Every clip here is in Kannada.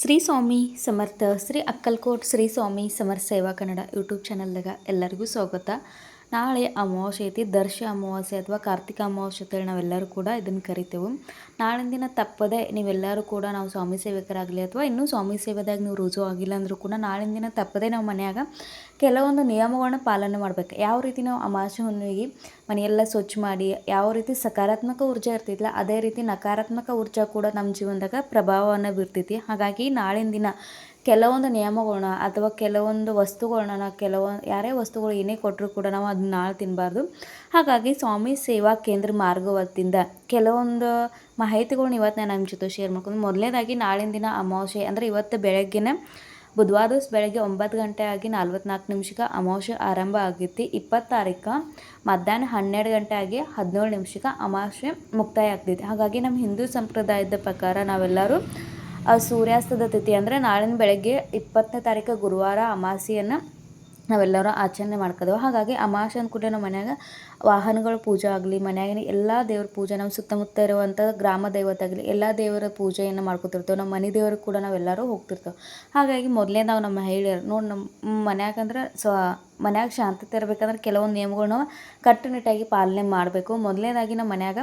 ಶ್ರೀ ಸ್ವಾಮಿ ಸಮರ್ಥ ಶ್ರೀ ಅಕ್ಕಲ್ಕೋಟ್ ಶ್ರೀ ಸ್ವಾಮಿ ಸಮರ್ಥ ಸೇವಾ ಕನ್ನಡ ಯೂಟ್ಯೂಬ್ ಚಾನಲ್ದಾಗ ಎಲ್ಲರಿಗೂ ಸ್ವಾಗತ. ನಾಳೆ ಅಮಾವಾಸ್ಯೆ ಐತಿ, ದರ್ಶ ಅಮಾವಾಸ್ಯೆ ಅಥವಾ ಕಾರ್ತಿಕ ಅಮಾವಾಸ್ಯೆ ಅಂತೇಳಿ ನಾವೆಲ್ಲರೂ ಕೂಡ ಇದನ್ನು ಕರಿತೇವೆ. ನಾಳಿನ ದಿನ ತಪ್ಪದೆ ನೀವೆಲ್ಲರೂ ಕೂಡ ನಾವು ಸ್ವಾಮಿ ಸೇವಕರಾಗಲಿ ಅಥವಾ ಇನ್ನೂ ಸ್ವಾಮಿ ಸೇವೆದಾಗ ನೀವು ರುಜು ಆಗಿಲ್ಲ ಅಂದರೂ ಕೂಡ ನಾಳಿನ ದಿನ ತಪ್ಪದೆ ನಾವು ಮನೆಯಾಗ ಕೆಲವೊಂದು ನಿಯಮಗಳನ್ನ ಪಾಲನೆ ಮಾಡಬೇಕು. ಯಾವ ರೀತಿ ನಾವು ಅಮಾವಾಸ್ಯೆ ಹುಣ್ಣಿಮೆಗೆ ಮನೆಯೆಲ್ಲ ಸ್ವಚ್ಛ ಮಾಡಿ, ಯಾವ ರೀತಿ ಸಕಾರಾತ್ಮಕ ಊರ್ಜಾ ಇರ್ತಿದ್ಲ ಅದೇ ರೀತಿ ನಕಾರಾತ್ಮಕ ಊರ್ಜಾ ಕೂಡ ನಮ್ಮ ಜೀವನದಾಗ ಪ್ರಭಾವವನ್ನು ಬೀರ್ತೈತಿ. ಹಾಗಾಗಿ ನಾಳಿನ ದಿನ ಕೆಲವೊಂದು ನಿಯಮಗಳನ್ನ ಅಥವಾ ಕೆಲವೊಂದು ವಸ್ತುಗಳನ್ನ ನಾವು ಕೆಲವೊಂದು ಯಾರೇ ವಸ್ತುಗಳು ಏನೇ ಕೊಟ್ಟರು ಕೂಡ ನಾವು ಅದನ್ನ ನಾಳೆ ತಿನ್ನಬಾರ್ದು ಹಾಗಾಗಿ ಸ್ವಾಮಿ ಸೇವಾ ಕೇಂದ್ರ ಮಾರ್ಗವತ್ತಿಂದ ಕೆಲವೊಂದು ಮಾಹಿತಿಗಳನ್ನ ಇವತ್ತು ನಾನು ನಿಮ್ಮ ಜೊತೆ ಶೇರ್ ಮಾಡ್ಕೊಂಡು. ಮೊದಲನೇದಾಗಿ ನಾಳಿನ ದಿನ ಅಮಾವಾಸ್ಯೆ ಅಂದರೆ ಇವತ್ತು ಬೆಳಗ್ಗೆನೇ, ಬುಧವಾರ ದಿವಸ ಬೆಳಗ್ಗೆ ಒಂಬತ್ತು ಗಂಟೆ ಆಗಿ ನಲ್ವತ್ನಾಲ್ಕು ನಿಮಿಷಕ್ಕೆ ಅಮಾವಾಸ್ಯೆ ಆರಂಭ ಆಗೈತಿ ಇಪ್ಪತ್ತು ತಾರೀಕು ಮಧ್ಯಾಹ್ನ ಹನ್ನೆರಡು ಗಂಟೆ ಆಗಿ ಹದಿನೇಳು ನಿಮಿಷಕ್ಕೆ ಅಮಾವಾಸ್ಯೆ ಮುಕ್ತಾಯ ಆಗ್ತೈತಿ ಹಾಗಾಗಿ ನಮ್ಮ ಹಿಂದೂ ಸಂಪ್ರದಾಯದ ಪ್ರಕಾರ ನಾವೆಲ್ಲರೂ ಸೂರ್ಯಾಸ್ತದ ತಿಥಿ ಅಂದರೆ ನಾಳಿನ ಬೆಳಗ್ಗೆ ಇಪ್ಪತ್ತನೇ ತಾರೀಕು ಗುರುವಾರ ಅಮಾಸಿಯನ್ನು ನಾವೆಲ್ಲರೂ ಆಚರಣೆ ಮಾಡ್ಕೋದೇವೆ ಹಾಗಾಗಿ ಅಮಾಸೆ ಅಂದ್ಕೂಡ ನಮ್ಮ ಮನ್ಯಾಗ ವಾಹನಗಳ ಪೂಜೆ ಆಗಲಿ, ಮನ್ಯಾಗಿನ ಎಲ್ಲ ದೇವ್ರ ಪೂಜೆ, ನಮ್ಮ ಸುತ್ತಮುತ್ತ ಇರುವಂಥ ಗ್ರಾಮ ದೇವತೆ ಆಗಲಿ ಎಲ್ಲ ದೇವರ ಪೂಜೆಯನ್ನು ಮಾಡ್ಕೊತಿರ್ತೇವೆ. ನಮ್ಮ ಮನೆ ದೇವ್ರಿಗೆ ಕೂಡ ನಾವೆಲ್ಲರೂ ಹೋಗ್ತಿರ್ತೇವೆ. ಹಾಗಾಗಿ ಮೊದಲೇ ನಾವು ನಮ್ಮ ಮಹಿಳೆಯರು ನೋಡಿ ನಮ್ಮ ಮನ್ಯಾಗಂದ್ರೆ ಸ್ವ ಮನ್ಯಾಗ ಶಾಂತತೆ ಇರಬೇಕಂದ್ರೆ ಕೆಲವೊಂದು ನಿಯಮಗಳನ್ನ ಕಟ್ಟುನಿಟ್ಟಾಗಿ ಪಾಲನೆ ಮಾಡಬೇಕು. ಮೊದಲನೇದಾಗಿ ನಮ್ಮ ಮನ್ಯಾಗ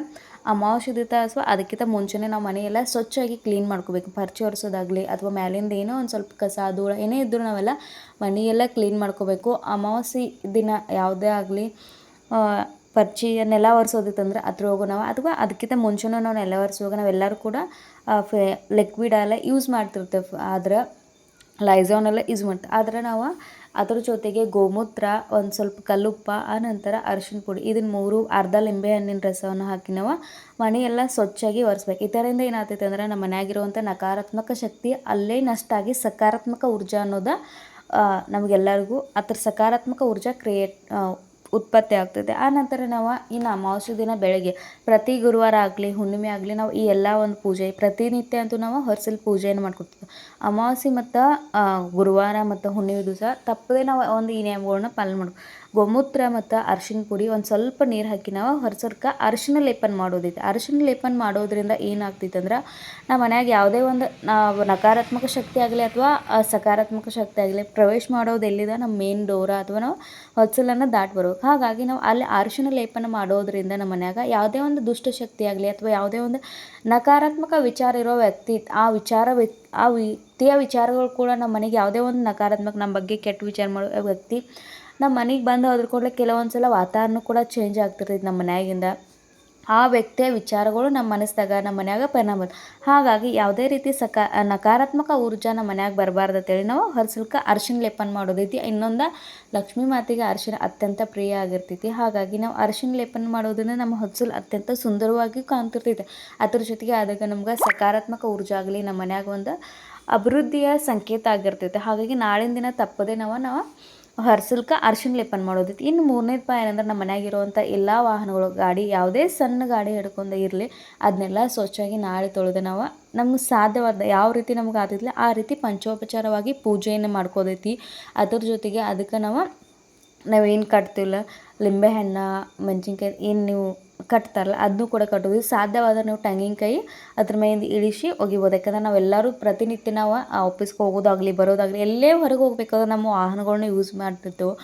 ಅಮಾವಾಸ್ಯ ದಿವಸ ಅಥವಾ ಅದಕ್ಕಿಂತ ಮುಂಚೆನೇ ನಾವು ಮನೆಯೆಲ್ಲ ಸ್ವಚ್ಛವಾಗಿ ಕ್ಲೀನ್ ಮಾಡ್ಕೋಬೇಕು. ಪರ್ಚಿ ಒರೆಸೋದಾಗಲಿ ಅಥವಾ ಮ್ಯಾಲಿಂದ ಏನೋ ಒಂದು ಸ್ವಲ್ಪ ಕಸ, ಧೂಳ ಏನೇ ಇದ್ದರೂ ನಾವೆಲ್ಲ ಮನೆಯೆಲ್ಲ ಕ್ಲೀನ್ ಮಾಡ್ಕೋಬೇಕು. ಅಮಾವಾಸ್ಯೆ ದಿನ ಯಾವುದೇ ಆಗಲಿ ಪರ್ಚಿ ನೆಲ ಒರೆಸೋದಿತ್ತಂದ್ರೆ ಅದ್ರ ಹೋಗೋ ನಾವು ಅಥವಾ ಅದಕ್ಕಿಂತ ಮುಂಚೆನೂ ನಾವು ನೆಲ ಒರೆಸುವಾಗ ನಾವೆಲ್ಲರೂ ಕೂಡ ಫೆ, ಲಿಕ್ವಿಡ್ ಎಲ್ಲ ಯೂಸ್ ಮಾಡ್ತಿರ್ತೇವೆ. ಆದ್ರೆ ಲೈಝಾನೆಲ್ಲ ಯೂಸ್ ಮಾಡ್ತೀವಿ. ಆದ್ರೆ ನಾವು ಅದ್ರ ಜೊತೆಗೆ ಗೋಮೂತ್ರ, ಒಂದು ಸ್ವಲ್ಪ ಕಲ್ಲುಪ್ಪ ಆನಂತರ ಅರಿಶಿನ ಪುಡಿ ಇದನ್ನು ಮೂರು ಅರ್ಧ ಲಿಂಬೆ ಹಣ್ಣಿನ ರಸವನ್ನು ಹಾಕಿ ನಾವು ಮನೆಯೆಲ್ಲ ಸ್ವಚ್ಛಾಗಿ ಒರೆಸ್ಬೇಕು. ಇದರಿಂದ ಏನಾಗ್ತೈತೆ ಅಂದ್ರೆ ನಮ್ಮ ಮನೆಯಾಗಿರುವಂಥ ನಕಾರಾತ್ಮಕ ಶಕ್ತಿ ಅಲ್ಲೇ ನಷ್ಟ ಆಗಿ ಸಕಾರಾತ್ಮಕ ಊರ್ಜಾ ಅನ್ನೋದು ನಮಗೆಲ್ಲರಿಗೂ, ಅದ್ರ ಸಕಾರಾತ್ಮಕ ಊರ್ಜಾ ಕ್ರಿಯೇಟ್ ಉತ್ಪತ್ತಿ ಆಗ್ತದೆ. ಆ ನಂತರ ನಾವು ಇನ್ನು ಅಮಾವಾಸ್ಯೆ ದಿನ ಬೆಳಗ್ಗೆ ಪ್ರತಿ ಗುರುವಾರ ಆಗಲಿ, ಹುಣ್ಣಿಮೆ ಆಗಲಿ ನಾವು ಈ ಎಲ್ಲ ಒಂದು ಪೂಜೆ, ಪ್ರತಿನಿತ್ಯ ಅಂತೂ ನಾವು ಹೊರ್ಸಲ್ ಪೂಜೆಯನ್ನು ಮಾಡ್ಕೊತೀವಿ ಅಮಾವಾಸ್ಯೆ ಮತ್ತು ಗುರುವಾರ ಮತ್ತು ಹುಣ್ಣಿಮೆ ದಿವಸ ತಪ್ಪದೇ ನಾವು ಒಂದು ಈ ನಿಯಮಗಳನ್ನ ಪಾಲನೆ ಮಾಡ್ಕೊ ಗೋಮೂತ್ರ ಮತ್ತು ಅರಿಶಿನ ಪುಡಿ ಒಂದು ಸ್ವಲ್ಪ ನೀರು ಹಾಕಿ ನಾವು ಹೊರಸರ್ಕ ಅರಿಶಿನ ಲೇಪನ ಮಾಡೋದೈತೆ. ಅರಿಶಿನ ಲೇಪನ ಮಾಡೋದ್ರಿಂದ ಏನಾಗ್ತೈತೆ ಅಂದ್ರೆ ನಮ್ಮ ಮನೆಯಾಗ ಯಾವುದೇ ಒಂದು ನಕಾರಾತ್ಮಕ ಶಕ್ತಿ ಆಗಲಿ ಅಥವಾ ಸಕಾರಾತ್ಮಕ ಶಕ್ತಿ ಆಗಲಿ ಪ್ರವೇಶ ಮಾಡೋದು ಎಲ್ಲಿದೆ? ನಮ್ಮ ಮೇನ್ ಡೋರ ಅಥವಾ ನಾವು ಹೊಸಲನ್ನು ದಾಟಿ ಬರ್ಬೇಕು ಹಾಗಾಗಿ ನಾವು ಅಲ್ಲಿ ಅರಿಶಿನ ಲೇಪನ ಮಾಡೋದ್ರಿಂದ ನಮ್ಮ ಮನೆಯಾಗ ಯಾವುದೇ ಒಂದು ದುಷ್ಟಶಕ್ತಿ ಆಗಲಿ ಅಥವಾ ಯಾವುದೇ ಒಂದು ನಕಾರಾತ್ಮಕ ವಿಚಾರ ಇರೋ ವ್ಯಕ್ತಿ, ಆ ವಿಚಾರ ಆ ವ್ಯಕ್ತಿಯ ವಿಚಾರಗಳು ಕೂಡ ನಮ್ಮ ಮನೆಗೆ ಯಾವುದೇ ಒಂದು ನಕಾರಾತ್ಮಕ ನಮ್ಮ ಬಗ್ಗೆ ಕೆಟ್ಟ ವಿಚಾರ ಮಾಡೋ ವ್ಯಕ್ತಿ ನಮ್ಮ ಮನೆಗೆ ಬಂದು ಹೋದ್ರ ಕೂಡಲೇ ಕೆಲವೊಂದು ಸಲ ವಾತಾವರಣ ಕೂಡ ಚೇಂಜ್ ಆಗ್ತಿರ್ತೈತಿ ನಮ್ಮ ಮನ್ಯಾಗಿಂದ. ಆ ವ್ಯಕ್ತಿಯ ವಿಚಾರಗಳು ನಮ್ಮ ಮನಸ್ಸಾಗ ನಮ್ಮ ಮನ್ಯಾಗ ಪರಿಣಾಮ ಹಾಗಾಗಿ ಯಾವುದೇ ರೀತಿ ಸಕಾ, ನಕಾರಾತ್ಮಕ ಊರ್ಜಾ ನಮ್ಮ ಮನ್ಯಾಗ ಬರಬಾರ್ದು ಅಂತೇಳಿ ನಾವು ಹರ್ಸಲ್ಕ ಅರಿಶಿನ ಲೇಪನ ಮಾಡೋದೈತಿ. ಇನ್ನೊಂದು ಲಕ್ಷ್ಮೀ ಮಾತೆಗೆ ಅರಿಶಿನ ಅತ್ಯಂತ ಪ್ರಿಯ ಆಗಿರ್ತೈತಿ. ಹಾಗಾಗಿ ನಾವು ಅರಿಶಿನ ಲೇಪನ ಮಾಡೋದ್ರಿಂದ ನಮ್ಮ ಹೊಸಲು ಅತ್ಯಂತ ಸುಂದರವಾಗಿ ಕಾಣ್ತಿರ್ತೈತೆ. ಅದ್ರ ಜೊತೆಗೆ ಆದಾಗ ನಮ್ಗೆ ಸಕಾರಾತ್ಮಕ ಊರ್ಜಾ ಆಗಲಿ ನಮ್ಮ ಮನ್ಯಾಗ ಒಂದು ಅಭಿವೃದ್ಧಿಯ ಸಂಕೇತ ಆಗಿರ್ತೈತೆ. ಹಾಗಾಗಿ ನಾಳಿನ ದಿನ ತಪ್ಪದೆ ನಾವು ನಾವು ಹರ್ಸಲ್ಕ ಅರ್ಶಿನ ಲೇಪನ ಮಾಡೋದಿತ್ತು. ಇನ್ನು ಮೂರನೇ ಪಾಯ ಏನಂದ್ರೆ ನಮ್ಮ ಮನೆಯಾಗಿರುವಂಥ ಎಲ್ಲ ವಾಹನಗಳು, ಗಾಡಿ ಯಾವುದೇ ಸಣ್ಣ ಗಾಡಿ ಹಿಡ್ಕೊಂಡು ಇರಲಿ ಅದನ್ನೆಲ್ಲ ಸ್ವಚ್ಛವಾಗಿ ನಾಳೆ ತೊಳೆದು ನಾವು ನಮ್ಗೆ ಸಾಧ್ಯವಾದ ಯಾವ ರೀತಿ ನಮ್ಗೆ ಆಗ್ತಿದ್ಲ ಆ ರೀತಿ ಪಂಚೋಪಚಾರವಾಗಿ ಪೂಜೆಯನ್ನು ಮಾಡ್ಕೋದೈತಿ ಅದ್ರ ಜೊತೆಗೆ ಅದಕ್ಕೆ ನಾವು ನಾವೇನು ಕಟ್ತೀವಲ್ಲ ಲಿಂಬೆಹಣ್ಣು ಮೆಣಸಿನ್ಕಾಯಿ ಏನು ನೀವು ಕಟ್ತಾರಲ್ಲ, ಅದನ್ನೂ ಕೂಡ ಕಟ್ಟೋದು ಸಾಧ್ಯವಾದ್ರೆ ನೀವು ತೆಂಗಿನಕಾಯಿ ಅದ್ರ ಮೇಲಿಂದ ಇಳಿಸಿ ಒಗಿಬೋದು. ಯಾಕಂದ್ರೆ ನಾವೆಲ್ಲರೂ ಪ್ರತಿನಿತ್ಯ ನಾವು ಆ ಆಫೀಸ್ಗೆ ಹೋಗೋದಾಗಲಿ, ಬರೋದಾಗಲಿ, ಎಲ್ಲೇ ಹೊರಗೆ ಹೋಗ್ಬೇಕಾದ್ರೆ ನಮ್ಮ ವಾಹನಗಳನ್ನ ಯೂಸ್ ಮಾಡ್ತಿರ್ತೇವೆ.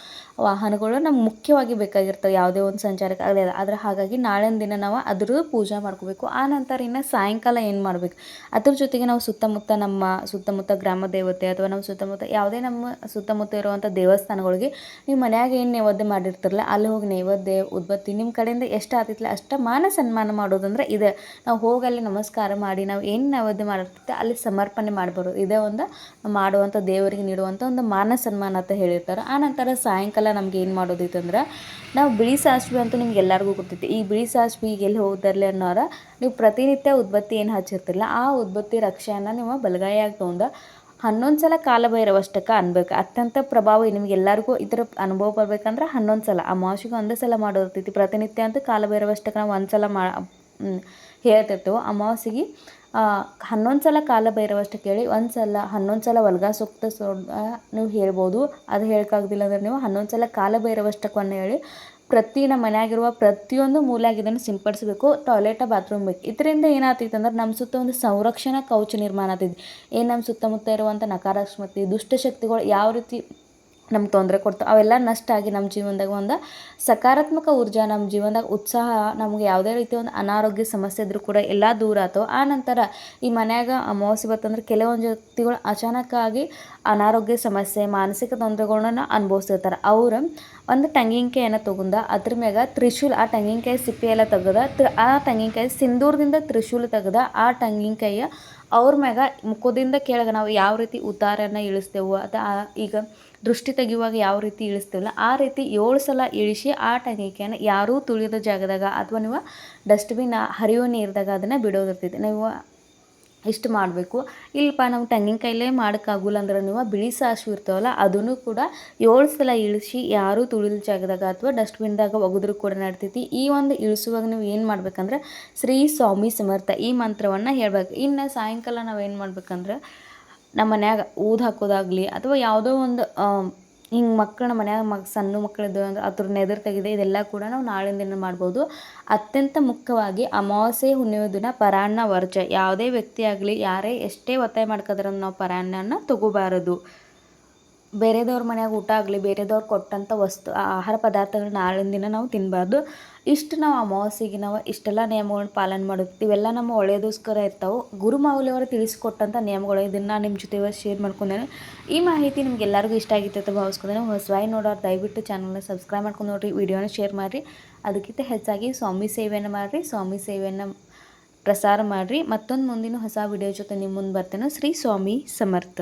ವಾಹನಗಳು ನಮ್ಗೆ ಮುಖ್ಯವಾಗಿ ಬೇಕಾಗಿರ್ತವೆ. ಯಾವುದೇ ಒಂದು ಸಂಚಾರಕ್ಕೆ ಆಗಲಿ ಆದರೆ ಹಾಗಾಗಿ ನಾಳಿನ ದಿನ ನಾವು ಅದ್ರ ಪೂಜೆ ಮಾಡ್ಕೋಬೇಕು. ಆ ನಂತರ ಇನ್ನು ಸಾಯಂಕಾಲ ಏನು ಮಾಡಬೇಕು? ಅದ್ರ ಜೊತೆಗೆ ನಾವು ಸುತ್ತಮುತ್ತ ನಮ್ಮ ಸುತ್ತಮುತ್ತ ಗ್ರಾಮ ದೇವತೆ ಅಥವಾ ನಮ್ಮ ಸುತ್ತಮುತ್ತ ಯಾವುದೇ ನಮ್ಮ ಸುತ್ತಮುತ್ತ ಇರುವಂಥ ದೇವಸ್ಥಾನಗಳಿಗೆ, ನೀವು ಮನ್ಯಾಗ ಏನು ನೈವೇದ್ಯ ಮಾಡಿರ್ತಾರಲ್ಲ, ಅಲ್ಲಿ ಹೋಗಿ ನೈವೇದ್ಯ, ಉದ್ಬತ್ತಿ ನಿಮ್ಮ ಕಡೆಯಿಂದ ಎಷ್ಟು ಆಗ್ತೈತಿಲ್ಲ ಅಷ್ಟು ಮಾನ ಸನ್ಮಾನ ಮಾಡೋದಂದ್ರೆ ಇದೆ. ನಾವು ಹೋಗಿ ಅಲ್ಲಿ ನಮಸ್ಕಾರ ಮಾಡಿ, ನಾವು ಏನು ನೈವೇದ್ಯ ಮಾಡಿರ್ತೈತೆ ಅಲ್ಲಿ ಸಮರ್ಪಣೆ ಮಾಡ್ಬಾರ್ದು ಇದೇ ಒಂದು ಮಾಡುವಂಥ ದೇವರಿಗೆ ನೀಡುವಂಥ ಒಂದು ಮಾನ ಸನ್ಮಾನ ಅಂತ ಹೇಳಿರ್ತಾರೆ. ಆ ನಂತರ ಸಾಯಂಕಾಲ ನಮ್ಗೆ ಏನು ಮಾಡೋದಿತ್ತಂದ್ರೆ ನಾವು ಬಿಳಿ ಸಾಸಿವೆ ಅಂತ ನಿಮ್ಗೆ ಎಲ್ಲರಿಗೂ ಗೊತ್ತೈತಿ ಈ ಬಿಳಿ ಸಾಸಿವೆ ಈಗ ಎಲ್ಲಿ ಹೋದರ್ಲಿ ಅನ್ನೋರ, ನೀವು ಪ್ರತಿನಿತ್ಯ ಉದ್ಬತ್ತಿ ಏನು ಹಚ್ಚಿರ್ತಿಲ್ಲ, ಆ ಉದ್ಬತ್ತಿ ರಕ್ಷೆಯನ್ನು ನೀವು ಬಲಗೈಯಾಗಿ ತೊಗೊಂಡು ಹನ್ನೊಂದು ಸಲ ಕಾಲಭೈರವಷ್ಟಕ್ಕೆ ಅನ್ಬೇಕು. ಅತ್ಯಂತ ಪ್ರಭಾವ ನಿಮಗೆಲ್ಲರಿಗೂ ಇದರ ಅನುಭವ ಬರ್ಬೇಕಂದ್ರೆ ಹನ್ನೊಂದು ಸಲ ಅಮಾವಾಸ್ಯೆಗೆ ಒಂದೇ ಸಲ ಮಾಡೋದಿರ್ತೈತಿ ಪ್ರತಿನಿತ್ಯ ಅಂತ ಕಾಲಭೈರವಷ್ಟಕ್ಕೆ ನಾವು ಒಂದು ಸಲ ಮಾ ಹೇಳ್ತಿರ್ತೇವೆ. ಅಮಾವಾಸ್ಯೆಗೆ ಹನ್ನೊಂದು ಸಲ ಕಾಲಭೈರವಷ್ಟು ಕೇಳಿ ಒಂದು ಸಲ ಹನ್ನೊಂದು ಸಲ ವಲ್ಗ ಸೂಕ್ತ ಸೊ ನೀವು ಹೇಳ್ಬೋದು. ಅದು ಹೇಳೋಕ್ಕಾಗ್ದಿಲ್ಲ ಅಂದ್ರೆ ನೀವು ಹನ್ನೊಂದು ಸಲ ಕಾಲಭೈರವಷ್ಟಕವನ್ನು ಹೇಳಿ ಪ್ರತಿ ನಮ್ಮ ಮನೆಯಾಗಿರುವ ಪ್ರತಿಯೊಂದು ಮೂಲೆಗೆ ಇದನ್ನು ಸಿಂಪಡಿಸಬೇಕು ಟಾಯ್ಲೆಟ ಬಾತ್ರೂಮ್ ಬೇಕು. ಇದರಿಂದ ಏನಾಗ್ತೈತೆ ಅಂದ್ರೆ ನಮ್ಮ ಸುತ್ತ ಒಂದು ಸಂರಕ್ಷಣಾ ಕವಚ ನಿರ್ಮಾಣ ಆಗ್ತೈತಿ. ಏನು ನಮ್ಮ ಸುತ್ತಮುತ್ತ ಇರುವಂಥ ನಕಾರಾತ್ಮಕತೆ, ದುಷ್ಟಶಕ್ತಿಗಳು ಯಾವ ರೀತಿ ನಮ್ಗೆ ತೊಂದರೆ ಕೊಡ್ತಾವೆ ಅವೆಲ್ಲ ನಷ್ಟ ಆಗಿ ನಮ್ಮ ಜೀವನದಾಗ ಒಂದು ಸಕಾರಾತ್ಮಕ ಊರ್ಜಾ ನಮ್ಮ ಜೀವನದಾಗ ಉತ್ಸಾಹ, ನಮ್ಗೆ ಯಾವುದೇ ರೀತಿ ಒಂದು ಅನಾರೋಗ್ಯ ಸಮಸ್ಯೆ ಇದ್ರೂ ಕೂಡ ಎಲ್ಲ ದೂರ ಆತವು ಆ ನಂತರ ಈ ಮನ್ಯಾಗ ಅಮಾವಾಸ್ಯೆ ಬತ್ತಂದ್ರೆ ಕೆಲವೊಂದು ವ್ಯಕ್ತಿಗಳು ಅಚಾನಕ್ಕಾಗಿ ಅನಾರೋಗ್ಯ ಸಮಸ್ಯೆ, ಮಾನಸಿಕ ತೊಂದರೆಗಳನ್ನ ಅನುಭವಿಸ್ತಿರ್ತಾರೆ. ಅವ್ರು ಒಂದು ತೆಂಗಿನಕಾಯನ್ನು ತೊಗೊಂಡ ಅದ್ರ ಮ್ಯಾಗ ತ್ರಿಶೂಲ್, ಆ ತೆಂಗಿನಕಾಯಿ ಸಿಪ್ಪೆಯೆಲ್ಲ ತೆಗೆದ ಆ ತೆಂಗಿನಕಾಯಿ ಸಿಂಧೂರದಿಂದ ತ್ರಿಶೂಲ್ ತೆಗೆದ, ಆ ತೆಂಗಿನಕಾಯಿಯ ಅವ್ರ ಮ್ಯಾಗ ಮುಖದಿಂದ ಕೆಳಗೆ ನಾವು ಯಾವ ರೀತಿ ಉತ್ತಾರನ ಇಳಿಸ್ತೇವೋ, ಅದು ಈಗ ದೃಷ್ಟಿ ತೆಗೆಯುವಾಗ ಯಾವ ರೀತಿ ಇಳಿಸ್ತೀವಲ್ಲ ಆ ರೀತಿ ಏಳು ಸಲ ಇಳಿಸಿ ಆ ಟಂಗಿಕೆಯನ್ನು ಯಾರೂ ತುಳಿಯದ ಜಾಗದಾಗ ಅಥವಾ ನೀವು ಡಸ್ಟ್ಬಿನ್ ಹರಿಯೋ ನೀರಿದಾಗ ಅದನ್ನು ಬಿಡೋದಿರ್ತೈತಿ ನೀವು ಇಷ್ಟು ಮಾಡಬೇಕು. ಇಲ್ಲಪ್ಪ, ನಾವು ತೆಂಗಿನಕಾಯಿಲೇ ಮಾಡೋಕ್ಕಾಗಲ್ಲ ಅಂದ್ರೆ ನೀವು ಬಿಳಿ ಸಾಸು ಇರ್ತಾವಲ್ಲ, ಅದನ್ನು ಕೂಡ ಏಳು ಸಲ ಇಳಿಸಿ ಯಾರೂ ತುಳಿದ ಜಾಗದಾಗ ಅಥವಾ ಡಸ್ಟ್ಬಿನ್ದಾಗ ಒಗೆದ್ರೂ ಕೂಡ ನಡ್ತೈತಿ. ಈ ಒಂದು ಇಳಿಸುವಾಗ ನೀವು ಏನು ಮಾಡ್ಬೇಕಂದ್ರೆ, ಶ್ರೀ ಸ್ವಾಮಿ ಸಮರ್ಥ ಈ ಮಂತ್ರವನ್ನು ಹೇಳಬೇಕು. ಇನ್ನು ಸಾಯಂಕಾಲ ನಾವು ಏನು ಮಾಡ್ಬೇಕಂದ್ರೆ ನಮ್ಮ ಮನ್ಯಾಗ ಊದು ಹಾಕೋದಾಗಲಿ ಅಥವಾ ಯಾವುದೋ ಒಂದು ಹಿಂಗೆ ಮಕ್ಕಳ ಮನ್ಯಾಗ ಮಕ್, ಸಣ್ಣ ಮಕ್ಕಳಿದ್ದು ಅಂದ್ರೆ ಅದ್ರ ನೆದರ್ ತೆಗೆದು ಇದೆಲ್ಲ ಕೂಡ ನಾವು ನಾಳಿನ ದಿನ ಮಾಡ್ಬೋದು. ಅತ್ಯಂತ ಮುಖ್ಯವಾಗಿ ಅಮಾವಾಸ್ಯೆ ಹುಣ್ಣಿಮೆ ದಿನ ಪರಾನ್ನ ವರ್ಜ. ಯಾವುದೇ ವ್ಯಕ್ತಿ ಆಗಲಿ ಯಾರೇ ಎಷ್ಟೇ ಒತ್ತಾಯ ಮಾಡ್ಕೋದ್ರೂ ನಾವು ಪರಾನ್ನನ ತಗೋಬಾರದು. ಬೇರೆದವ್ರ ಮನ್ಯಾಗ ಊಟ ಆಗಲಿ, ಬೇರೆದವ್ರು ಕೊಟ್ಟಂಥ ವಸ್ತು ಆಹಾರ ಪದಾರ್ಥಗಳನ್ನ ನಾಳಿನ ದಿನ ನಾವು ತಿನ್ನಬಾರ್ದು ಇಷ್ಟು ನಾವು ಅಮಾವಾಸ್ಯೆಗೆ ನಾವು ಇಷ್ಟೆಲ್ಲ ನಿಯಮಗಳನ್ನ ಪಾಲನೆ ಮಾಡುತ್ತೆ ಇವೆಲ್ಲ ನಮ್ಮ ಒಳ್ಳೆಯದೋಸ್ಕರ ಇರ್ತಾವೆ. ಗುರು ತಿಳಿಸಿಕೊಟ್ಟಂಥ ತಿಳಿಸ್ಕೊಟ್ಟಂಥ ನಿಯಮಗಳು. ಇದನ್ನು ನಾನು ನಿಮ್ಮ ಜೊತೆ ಶೇರ್ ಮಾಡ್ಕೊಂಡೇನೆ. ಈ ಮಾಹಿತಿ ನಿಮ್ಗೆ ಎಲ್ಲರಿಗೂ ಇಷ್ಟ ಆಗಿತ್ತು ಅಂತ ಭಾವಿಸ್ಕೊಂಡೇನೆ. ಹೊಸವಾಯಿ ನೋಡೋರು ದಯವಿಟ್ಟು ಚಾನಲ್ನ ಸಬ್ಸ್ಕ್ರೈಬ್ ಮಾಡ್ಕೊಂಡು ನೋಡಿರಿ. ವಿಡಿಯೋನ ಶೇರ್ ಮಾಡಿರಿ. ಅದಕ್ಕಿಂತ ಹೆಚ್ಚಾಗಿ ಸ್ವಾಮಿ ಸೇವೆಯನ್ನು ಮಾಡಿರಿ. ಸ್ವಾಮಿ ಸೇವೆಯನ್ನು ಪ್ರಸಾರ ಮಾಡಿರಿ. ಮತ್ತೊಂದು ಮುಂದಿನ ಹೊಸ ವಿಡಿಯೋ ಜೊತೆ ನಿಮ್ಮ ಮುಂದೆ ಬರ್ತೇನೆ. ಶ್ರೀ ಸ್ವಾಮಿ ಸಮರ್ಥ.